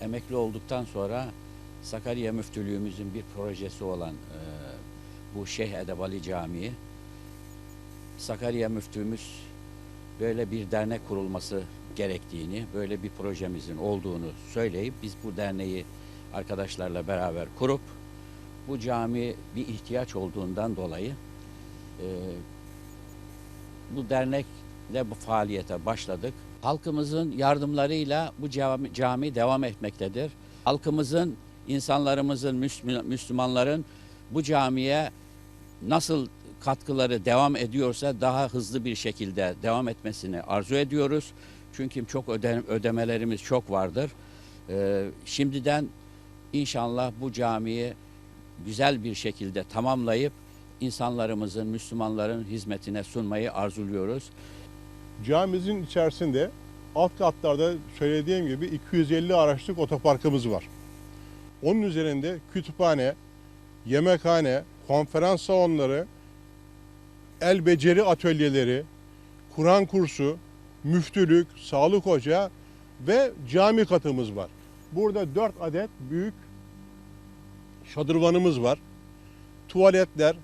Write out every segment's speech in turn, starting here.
Emekli olduktan sonra Sakarya Müftülüğümüzün bir projesi olan e, bu Şeyh Edebali Camii Sakarya Müftümüz böyle bir dernek kurulması gerektiğini, böyle bir projemizin olduğunu söyleyip biz bu derneği arkadaşlarla beraber kurup bu cami bir ihtiyaç olduğundan dolayı e, bu dernekle bu faaliyete başladık. Halkımızın yardımlarıyla bu cami, cami devam etmektedir. Halkımızın, insanlarımızın, Müslüman- Müslümanların bu camiye nasıl katkıları devam ediyorsa daha hızlı bir şekilde devam etmesini arzu ediyoruz. Çünkü çok öde- ödemelerimiz çok vardır. Ee, şimdiden inşallah bu camiyi güzel bir şekilde tamamlayıp insanlarımızın, Müslümanların hizmetine sunmayı arzuluyoruz. Camimizin içerisinde alt katlarda söylediğim gibi 250 araçlık otoparkımız var. Onun üzerinde kütüphane, yemekhane, konferans salonları, el beceri atölyeleri, Kur'an kursu, müftülük, sağlık ocağı ve cami katımız var. Burada 4 adet büyük şadırvanımız var. Tuvaletler,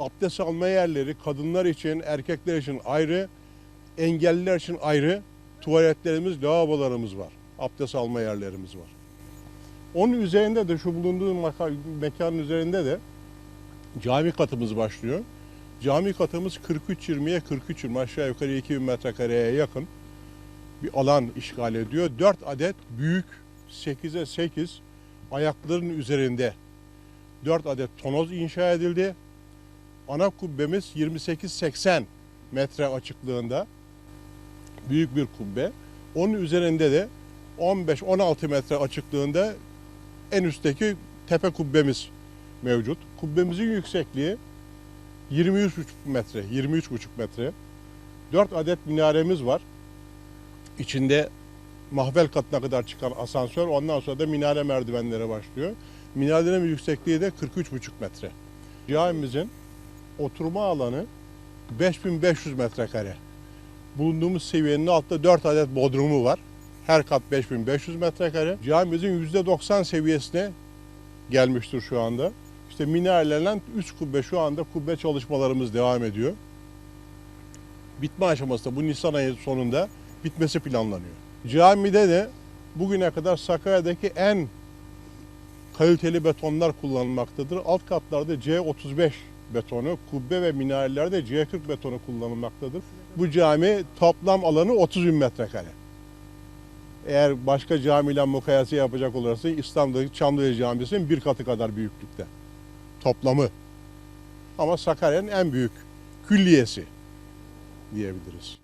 abdest alma yerleri kadınlar için, erkekler için ayrı, engelliler için ayrı tuvaletlerimiz, lavabolarımız var. Abdest alma yerlerimiz var. Onun üzerinde de şu bulunduğum maka- mekanın üzerinde de cami katımız başlıyor. Cami katımız 43-20'ye 43-20 aşağı yukarı 2000 metrekareye yakın bir alan işgal ediyor. 4 adet büyük 8'e 8 ayakların üzerinde 4 adet tonoz inşa edildi. Ana kubbemiz 28-80 metre açıklığında büyük bir kubbe. Onun üzerinde de 15-16 metre açıklığında en üstteki tepe kubbemiz mevcut. Kubbemizin yüksekliği 23,5 metre, 23,5 metre. 4 adet minaremiz var. İçinde mahvel katına kadar çıkan asansör, ondan sonra da minare merdivenlere başlıyor. Minarelerin yüksekliği de 43,5 metre. Camimizin oturma alanı 5500 metrekare. Bulunduğumuz seviyenin altında 4 adet bodrumu var. Her kat 5500 metrekare. Camimizin %90 seviyesine gelmiştir şu anda. İşte minarelerle 3 kubbe şu anda kubbe çalışmalarımız devam ediyor. Bitme aşamasında bu Nisan ayı sonunda bitmesi planlanıyor. Camide de bugüne kadar Sakarya'daki en kaliteli betonlar kullanılmaktadır. Alt katlarda C35 betonu, kubbe ve minarelerde C40 betonu kullanılmaktadır. Bu cami toplam alanı 30 bin metrekare. Eğer başka camiyle mukayese yapacak olursa İstanbul'daki Çamlıca Camisi'nin bir katı kadar büyüklükte toplamı. Ama Sakarya'nın en büyük külliyesi diyebiliriz.